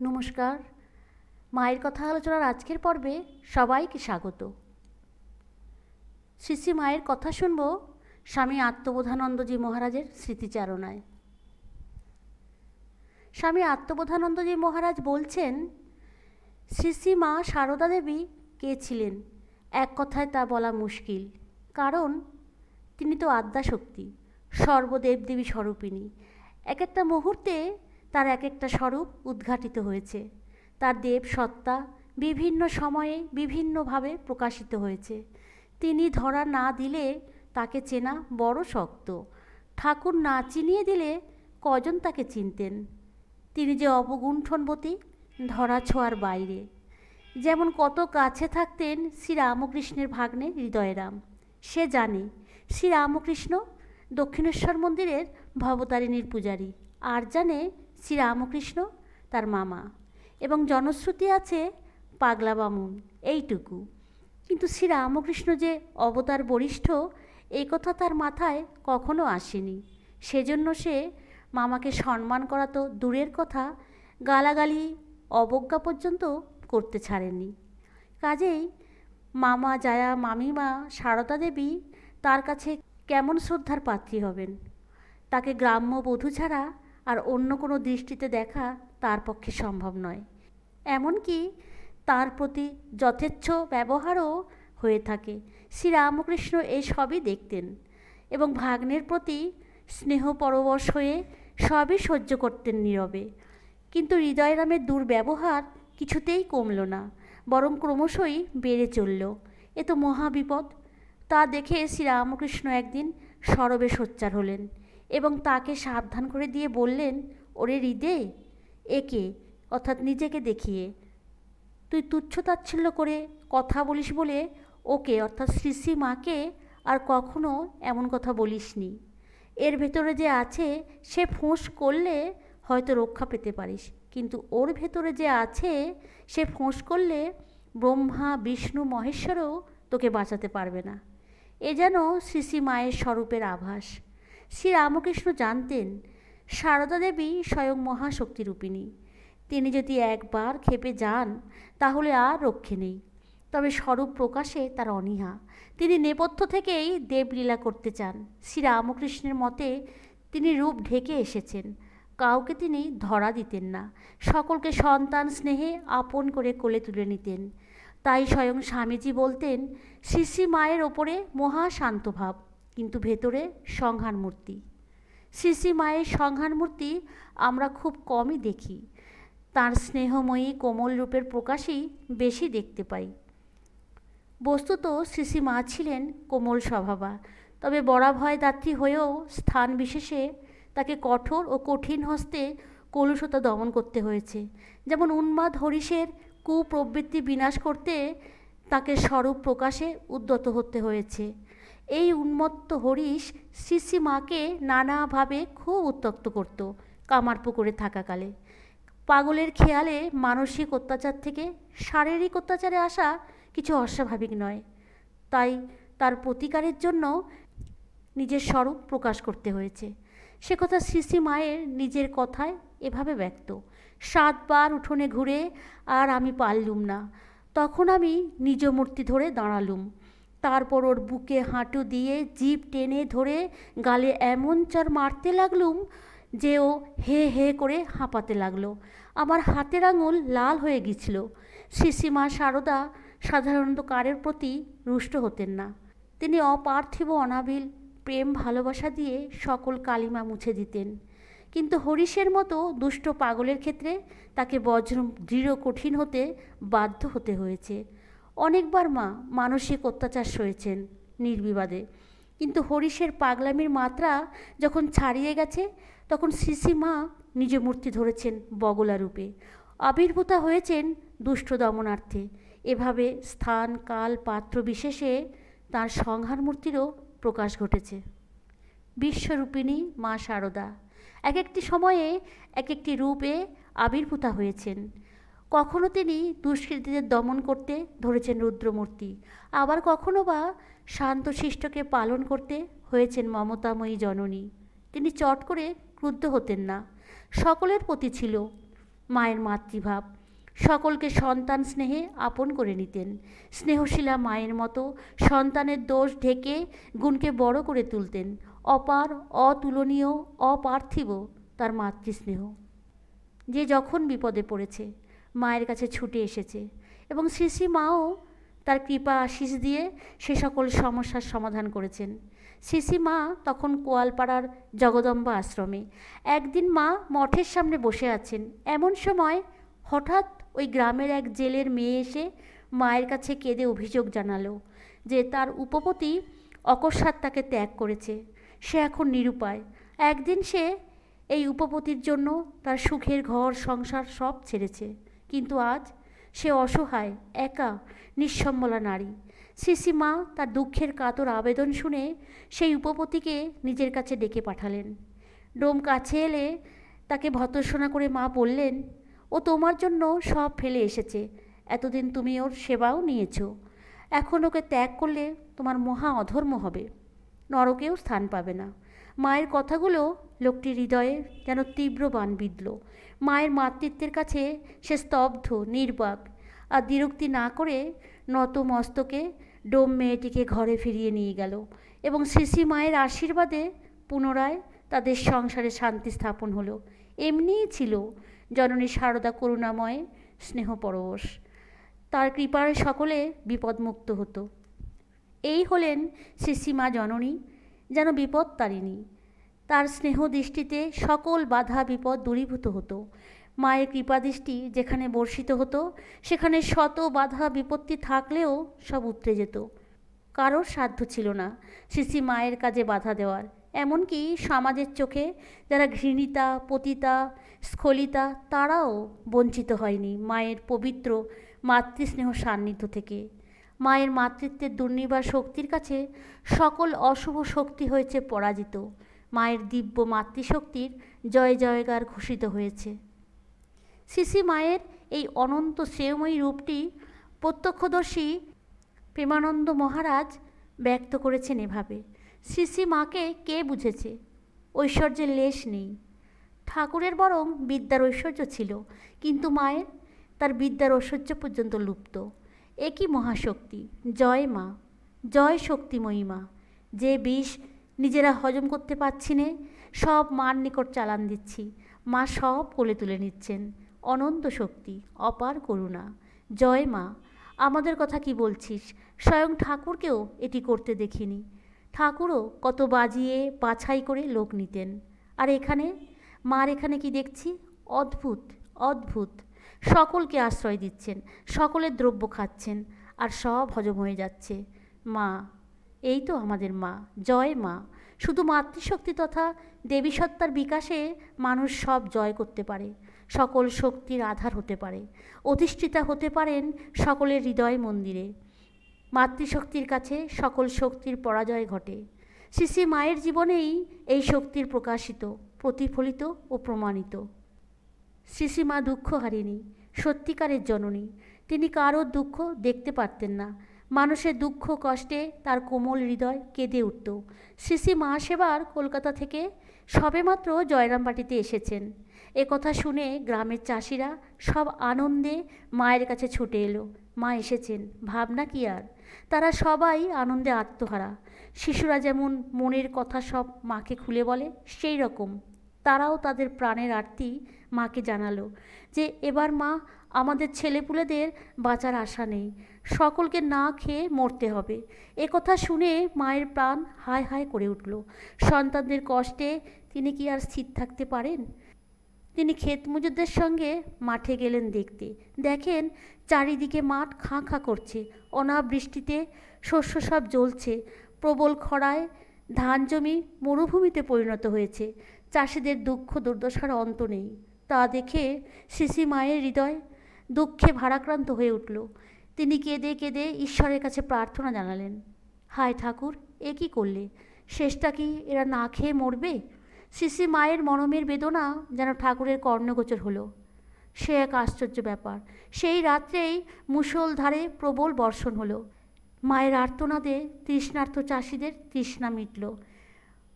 নমস্কার। মায়ের কথা আলোচনার আজকের পর্বে সবাইকে স্বাগত। শ্রী মায়ের কথা শুনব স্বামী আত্মবোধানন্দজি মহারাজের স্মৃতিচারণায়। স্বামী আত্মবোধানন্দজি মহারাজ বলছেন শ্রী শ্রী মা সারদা দেবী কে ছিলেন? এক কথায় তা বলা মুশকিল। কারণ তিনি তো আদ্যাশক্তি সর্বদেবদেবী স্বরূপিণী। এক একটা মুহূর্তে তার এক একটা স্বরূপ উদ্ঘাটিত হয়েছে। তার দেব সত্তা বিভিন্ন সময়ে বিভিন্নভাবে প্রকাশিত হয়েছে। তিনি ধরা না দিলে তাকে চেনা বড় শক্ত। ঠাকুর না চিনিয়ে দিলে কজন তাকে চিনতেন? তিনি যে অবগুণ্ঠনবতী, ধরা ছোঁয়ার বাইরে। যেমন কত কাছে থাকতেন শ্রীরামকৃষ্ণের ভাগ্নে হৃদয়রাম। সে জানে, শ্রীরামকৃষ্ণ দক্ষিণেশ্বর মন্দিরের ভবতারিণীর পূজারী। আর জানে শ্রীরামকৃষ্ণ তার মামা এবং জনশ্রুতি আছে পাগলা বামুন, এইটুকু। কিন্তু শ্রীরামকৃষ্ণ যে অবতার বরিষ্ঠ, এই কথা তার মাথায় কখনো আসেনি। সেজন্য সে মামাকে সম্মান করা তো দূরের কথা, গালাগালি, অবজ্ঞা পর্যন্ত করতে ছাড়েনি। কাজেই মামা জায়া মামিমা সারদা দেবী তার কাছে কেমন শ্রদ্ধার পাত্রী হবেন? তাকে গ্রাম্য বধূ ছাড়া আর অন্য কোনো দৃষ্টিতে দেখা তার পক্ষে সম্ভব নয়। এমনকি তার প্রতি যথেচ্ছ ব্যবহারও হয়ে থাকে। শ্রীরামকৃষ্ণ এই সবই দেখতেন এবং ভাগ্নের প্রতি স্নেহ পরবশ হয়ে সবই সহ্য করতেন নীরবে। কিন্তু হৃদয়রামের দুর্ব্যবহার কিছুতেই কমল না, বরং ক্রমশই বেড়ে চলল। এ তো মহাবিপদ। তা দেখে শ্রীরামকৃষ্ণ একদিন সরবে সোচ্চার হলেন। এবং তাকে সাবধান করে দিয়ে বললেন, ওরে হৃদে, একে, অর্থাৎ নিজেকে দেখিয়ে। তুই তুচ্ছ তাচ্ছিল্য করে কথা বলিস বলে ওকে, অর্থাৎ শ্রী মাকে, আর কখনো এমন কথা বলিসনি। এর ভেতরে যে আছে, সে ফোঁস করলে হয়তো রক্ষা পেতে পারিস। কিন্তু ওর ভেতরে যে আছে, সে ফোঁস করলে ব্রহ্মা, বিষ্ণু, মহেশ্বরও তোকে বাঁচাতে পারবে না। এ যেন শ্রী মায়ের স্বরূপের আভাস। শ্রী রামকৃষ্ণ জানতেন, সারদা দেবী স্বয়ং মহাশক্তিরূপিণী তিনি যদি একবার খেপে যান, তাহলে আর রক্ষে নেই। তবে স্বরূপ প্রকাশে তার অনীহা। তিনি নেপথ্য থেকেই দেবলীলা করতে চান। শ্রী রামকৃষ্ণের মতে তিনি রূপ ঢেকে এসেছেন। কাউকে তিনি ধরা দিতেন না। সকলকে সন্তান স্নেহে আপন করে কোলে তুলে নিতেন। তাই স্বয়ং স্বামীজি বলতেন শ্রী মায়ের ওপরে মহাশান্ত ভাব। কিন্তু ভেতরে সংহার মূর্তি। শ্রী মায়ের সংহার মূর্তি আমরা খুব কমই দেখি। তার স্নেহময়ী কোমল রূপের প্রকাশই বেশি দেখতে পাই। বস্তুত শ্রী মা ছিলেন কোমল স্বভাবা, তবে বরাভয় দাত্রী হয়েও স্থান বিশেষে তাকে কঠোর ও কঠিন হস্তে কলুষতা দমন করতে হয়েছে। যেমন উন্মাদ হরিষের কুপ্রবৃত্তি বিনাশ করতে তাকে স্বরূপ প্রকাশে উদ্যত হতে হয়েছে। এই উন্মত্ত হরিশ শ্রী শ্রী মাকে নানাভাবে খুব উত্তক্ত করত কামার পুকুরে থাকাকালে। পাগলের খেয়ালে মানসিক অত্যাচার থেকে শারীরিক অত্যাচারে আসা কিছু অস্বাভাবিক নয়। তাই তার প্রতিকারের জন্য নিজের স্বরূপ প্রকাশ করতে হয়েছে। সে কথা শ্রী মায়ের নিজের কথায় এভাবে ব্যক্ত, সাতবার উঠোনে ঘুরে আর আমি পারলুম না। তখন আমি নিজ মূর্তি ধরে দাঁড়ালুম। তারপর ওর বুকে হাঁটু দিয়ে জিভ টেনে ধরে গালে এমন চর মারতে লাগলুম যে ও হে হে করে হাঁপাতে লাগল। আমার হাতের আঙুল লাল হয়ে গিয়েছিল। শ্রীশ্রীমা সারদা সাধারণত কারের প্রতি রুষ্ট হতেন না। তিনি অপার্থিব, অনাবিল, প্রেম, ভালোবাসা দিয়ে সকল কালিমা মুছে দিতেন। কিন্তু হরিশের মতো দুষ্ট পাগলের ক্ষেত্রে তাকে বজ্র, দৃঢ়, কঠিন হতে বাধ্য হতে হয়েছে। অনেকবার মা মানসিক অত্যাচার সয়েছেন নির্বিবাদে। কিন্তু হরিশের পাগলামির মাত্রা যখন ছাড়িয়ে গেছে, তখন শ্রী মা নিজ মূর্তি ধরেছেন বগলা রূপে। আবির্ভূতা হয়েছেন দুষ্ট দমনার্থে। এভাবে স্থান, কাল, পাত্র বিশেষে তার সংহার মূর্তিরও প্রকাশ ঘটেছে। বিশ্বরূপিণী মা শারদা এক একটি সময়ে এক একটি রূপে আবির্ভূতা হয়েছেন। কখনো তিনি দুষ্কৃতীদের দমন করতে ধরেছেন রুদ্রমূর্তি, আবার কখনো বা শান্ত শিষ্টকে পালন করতে হয়েছেন মমতাময়ী জননী। তিনি চট করে ক্রুদ্ধ হতেন না। সকলের প্রতি ছিল মায়ের মাতৃভাব। সকলকে সন্তান স্নেহে আপন করে নিতেন। স্নেহশীলা মায়ের মতো সন্তানের দোষ ঢেকে গুণকে বড় করে তুলতেন। অপার, অতুলনীয়, অপার্থিব তার মাতৃস্নেহ। যে যখন বিপদে পড়েছে মায়ের কাছে ছুটে এসেছে এবং শ্রী মাও তার কৃপা আশিস দিয়ে সে সকল সমস্যার সমাধান করেছেন। শ্রী মা তখন কোয়ালপাড়ার জগদম্বা আশ্রমে। একদিন মা মঠের সামনে বসে আছেন। এমন সময় হঠাৎ ওই গ্রামের এক জেলের মেয়ে এসে মায়ের কাছে কেঁদে অভিযোগ জানালো যে তার উপপতি অকস্মাৎ তাকে ত্যাগ করেছে। সে এখন নিরুপায়। একদিন সে এই উপপতির জন্য তার সুখের ঘর, সংসার সব ছেড়েছে। কিন্তু আজ সে অসহায়, একা, নিঃসম্বলা নারী। সিসিমা তার দুঃখের কাতর আবেদন শুনে সেই উপপতিকে নিজের কাছে ডেকে পাঠালেন। ডোম কাছে এলে তাকে ভর্তসনা করে মা বললেন, ও তোমার জন্য সব ফেলে এসেছে। এতদিন তুমি ওর সেবাও নিয়েছ। এখন ওকে ত্যাগ করলে তোমার মহা অধর্ম হবে। নরকেও স্থান পাবে না। মায়ের কথাগুলো লোকটির হৃদয়ে যেন তীব্র বান বিঁধল। মায়ের মাতৃত্বের কাছে সে স্তব্ধ, নির্বাক আর দ্বিরুক্তি না করে নত মস্তকে ডোম মেয়েটিকে ঘরে ফিরিয়ে নিয়ে গেল এবং শ্রী মায়ের আশীর্বাদে পুনরায় তাদের সংসারে শান্তি স্থাপন হলো। এমনিই ছিল জননী সারদা করুণাময় স্নেহ পরবশ তার কৃপায় সকলে বিপদমুক্ত হতো। এই হলেন শ্রীশ্রীমা জননী যেন বিপদ তারিণী তার স্নেহ দৃষ্টিতে সকল বাধা বিপদ দূরীভূত হতো। মায়ের কৃপাদৃষ্টি যেখানে বর্ষিত হতো, সেখানে শত বাধা বিপত্তি থাকলেও সব উতরে যেত। কারোর সাধ্য ছিল না শ্রী মায়ের কাজে বাধা দেওয়ার। এমনকি সমাজের চোখে যারা ঘৃণিতা, পতিতা, স্খলিতা, তারাও বঞ্চিত হয়নি মায়ের পবিত্র মাতৃস্নেহ সান্নিধ্য থেকে। মায়ের মাতৃত্বের দুর্নিবার শক্তির কাছে সকল অশুভ শক্তি হয়েছে পরাজিত। মায়ের দিব্য মাতৃশক্তির জয় জয়গার ঘোষিত হয়েছে। শ্রী মায়ের এই অনন্ত শ্রেয়ময়ী রূপটি প্রত্যক্ষদর্শী প্রেমানন্দ মহারাজ ব্যক্ত করেছেন এভাবে। শ্রী মাকে কে বুঝেছে? ঐশ্বর্যের লেশ নেই। ঠাকুরের বরং বিদ্যার ঐশ্বর্য ছিল, কিন্তু মায়ের তার বিদ্যার ঐশ্বর্য পর্যন্ত লুপ্ত। একই মহাশক্তি। জয় মা, জয় শক্তিময়ী মা। যে বিষ নিজেরা হজম করতে পারছি নে, সব মার নিকট চালান দিচ্ছি। মা সব কোলে তুলে নিচ্ছেন। অনন্ত শক্তি, অপার করুণা। জয় মা, আমাদের কথা কি বলছিস? স্বয়ং ঠাকুরকেও এটি করতে দেখিনি। ঠাকুরও কত বাজিয়ে বাছাই করে লোক নিতেন। আর এখানে? মার এখানে কি দেখছি? অদ্ভুত অদ্ভুত। সকলকে আশ্রয় দিচ্ছেন, সকলের দ্রব্য খাচ্ছেন, আর সব হজম হয়ে যাচ্ছে। মা, এই তো আমাদের মা, জয় মা। শুধু মাতৃশক্তি তথা দেবী সত্তার বিকাশে মানুষ সব জয় করতে পারে, সকল শক্তির আধার হতে পারে, অধিষ্ঠিতা হতে পারেন সকলের হৃদয় মন্দিরে। মাতৃশক্তির কাছে সকল শক্তির পরাজয় ঘটে। শ্রী শ্রী মায়ের জীবনেই এই শক্তির প্রকাশিত, প্রতিফলিত ও প্রমাণিত। শ্রী মা দুঃখ হারিনি, সত্যিকারের জননী। তিনি কারোর দুঃখ দেখতে পারতেন না। মানুষের দুঃখ, কষ্টে তার কোমল হৃদয় কেঁদে উঠত। শ্রী মা সেবার কলকাতা থেকে সবেমাত্র জয়রামবাটিতে এসেছেন। কথা শুনে গ্রামের চাষিরা সব আনন্দে মায়ের কাছে ছুটে এলো। মা এসেছেন, ভাবনা কি আর? তারা সবাই আনন্দে আত্মহারা। শিশুরা যেমন মনের কথা সব মাকে খুলে বলে, সেই রকম। তারাও তাদের প্রাণের আরতি মাকে জানালো যে, এবার মা, আমাদের ছেলেপুলেদের বাঁচার আশা নেই। সকলকে না খেয়ে মরতে হবে। কথা শুনে মায়ের প্রাণ হায় হায় করে উঠল। সন্তানদের কষ্টে তিনি কি আর স্থির থাকতে পারেন? তিনি ক্ষেত মজুরদের সঙ্গে মাঠে গেলেন দেখতে। দেখেন, চারিদিকে মাঠ খাঁ খাঁ করছে। অনাবৃষ্টিতে শস্য সব জ্বলছে। প্রবল খরায় ধান জমি মরুভূমিতে পরিণত হয়েছে। চাষিদের দুঃখ দুর্দশার অন্ত নেই। তা দেখে শিশি মায়ের হৃদয় দুঃখে ভারাক্রান্ত হয়ে উঠল। তিনি কেঁদে কেঁদে ঈশ্বরের কাছে প্রার্থনা জানালেন, হায় ঠাকুর, এ কী করলে? শেষটা কি এরা না খেয়ে মরবে? শিশি মায়ের মনমের বেদনা যেন ঠাকুরের কর্ণগোচর হলো। সে এক আশ্চর্য ব্যাপার। সেই রাত্রেই মুষলধারে প্রবল বর্ষণ হলো। মায়ের আর্তনাদে তৃষ্ণার্থ চাষিদের তৃষ্ণা মিটল।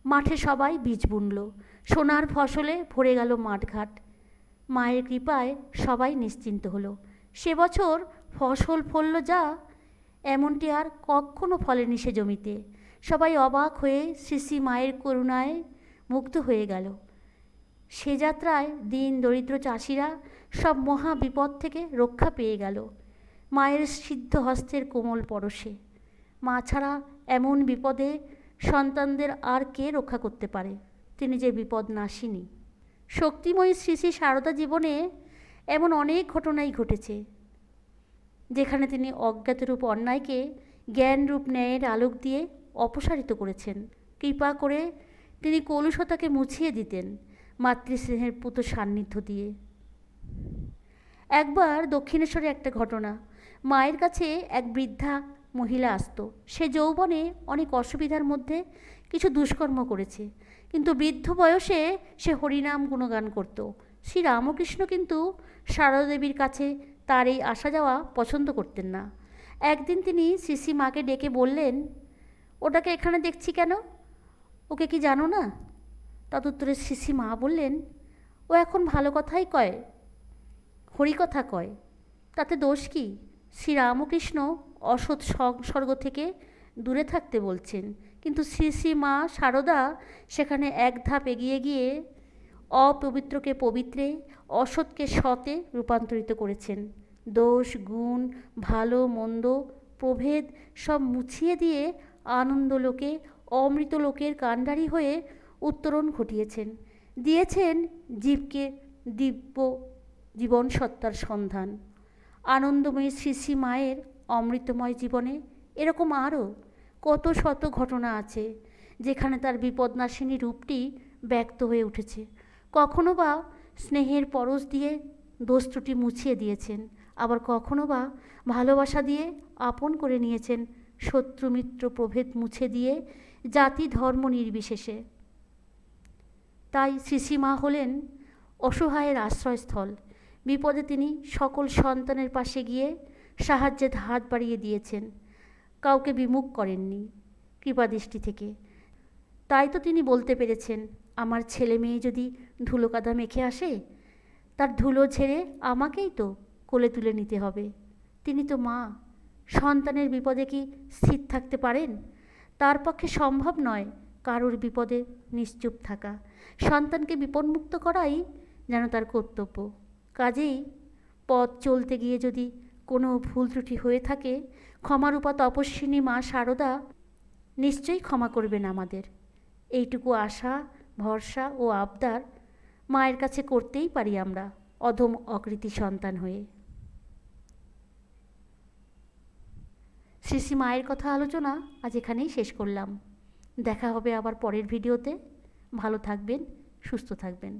মাঠে সবাই বীজ বুনল। সোনার ফসলে ভরে গেল মাঠঘাট। মায়ের কৃপায় সবাই নিশ্চিন্ত হলো। সে বছর ফসল ফলল যা, এমনটি আর কখনো ফলেনি সে জমিতে। সবাই অবাক হয়ে শ্রী মায়ের করুণায় মুগ্ধ হয়ে গেল। সে যাত্রায় দিন দরিদ্র চাষিরা সব মহা বিপদ থেকে রক্ষা পেয়ে গেল। মায়ের সিদ্ধ হস্তের কোমল পরশে। মা ছাড়া এমন বিপদে সন্তানদের আর কে রক্ষা করতে পারে? তিনি যে বিপদ নাশিনী। শক্তিময়ী শ্রী শ্রী সারদা জীবনে এমন অনেক ঘটনাই ঘটেছে, যেখানে তিনি অজ্ঞাতরূপ অন্যায়কে জ্ঞানরূপ ন্যায়ের আলোক দিয়ে অপসারিত করেছেন। কৃপা করে তিনি কলুষতাকে মুছিয়ে দিতেন মাতৃস্নেহের পুত সান্নিধ্য দিয়ে। একবার দক্ষিণেশ্বরে একটা ঘটনা, মায়ের কাছে এক বৃদ্ধা মহিলা আসতো। সে যৌবনে অনেক অসুবিধার মধ্যে কিছু দুষ্কর্ম করেছে। কিন্তু বৃদ্ধ বয়সে সে হরিনাম গুণগান করত। শ্রী রামকৃষ্ণ কিন্তু সারদা দেবীর কাছে তার এই আসা যাওয়া পছন্দ করতেন না। একদিন তিনি শ্রী মাকে ডেকে বললেন, ওটাকে এখানে দেখছি কেন? ওকে কি জানো না? তদুত্তরে শ্রী মা বললেন, ও এখন ভালো কথাই কয় হরিকথা কয়। তাতে দোষ কি? শ্রীরামকৃষ্ণ অসৎ সংসর্গ থেকে দূরে থাকতে বলছেন। কিন্তু শ্রী শ্রী মা সারদা সেখানে এক ধাপ এগিয়ে গিয়ে অপবিত্রকে পবিত্রে, অসৎকে সতে রূপান্তরিত করেছেন। দোষ, গুণ, ভালো, মন্দ, প্রভেদ সব মুছিয়ে দিয়ে আনন্দ লোকে, অমৃত লোকের কাণ্ডারি হয়ে উত্তরণ ঘটিয়েছেন। দিয়েছেন জীবকে দিব্য জীবন সত্তার সন্ধান। আনন্দময়ী শ্রী মায়ের অমৃতময় জীবনে এরকম আরও কত শত ঘটনা আছে যেখানে তার বিপদনাশিনী রূপটি ব্যক্ত হয়ে উঠেছে। কখনো বা স্নেহের পরশ দিয়ে দোষ মুছিয়ে দিয়েছেন, আবার কখনো বা ভালোবাসা দিয়ে আপন করে নিয়েছেন, শত্রু মিত্র প্রভেদ মুছে দিয়ে জাতি ধর্ম নির্বিশেষে। তাই শ্রীশ্রীমা হলেন অসহায়ের আশ্রয়স্থল বিপদে তিনি সকল সন্তানের পাশে গিয়ে সাহায্যের হাত বাড়িয়ে দিয়েছেন। কাউকে বিমুখ করেননি কৃপাদৃষ্টি থেকে। তাই তো তিনি বলতে পেরেছেন, আমার ছেলে মেয়ে যদি ধুলো কাদা মেখে আসে, তার ধুলো ছেড়ে আমাকেই তো কোলে তুলে নিতে হবে। তিনি তো মা, সন্তানের বিপদে কি স্থির থাকতে পারেন? তার পক্ষে সম্ভব নয় কারোর বিপদে নিশ্চুপ থাকা। সন্তানকে বিপদমুক্ত করাই যেন তার কর্তব্য। কাজেই পথ চলতে গিয়ে যদি কোনো ভুল ত্রুটি হয়ে থাকে, ক্ষমারূপা তপস্বিনী মা শারদা নিশ্চয়ই ক্ষমা করবেন আমাদের। এইটুকু আশা, ভরসা ও আবদার মায়ের কাছে করতেই পারি আমরা, অধম অকৃতি সন্তান হয়ে। শ্রী শ্রী মায়ের কথা আলোচনা আজ এখানেই শেষ করলাম। দেখা হবে আবার পরের ভিডিওতে। ভালো থাকবেন, সুস্থ থাকবেন।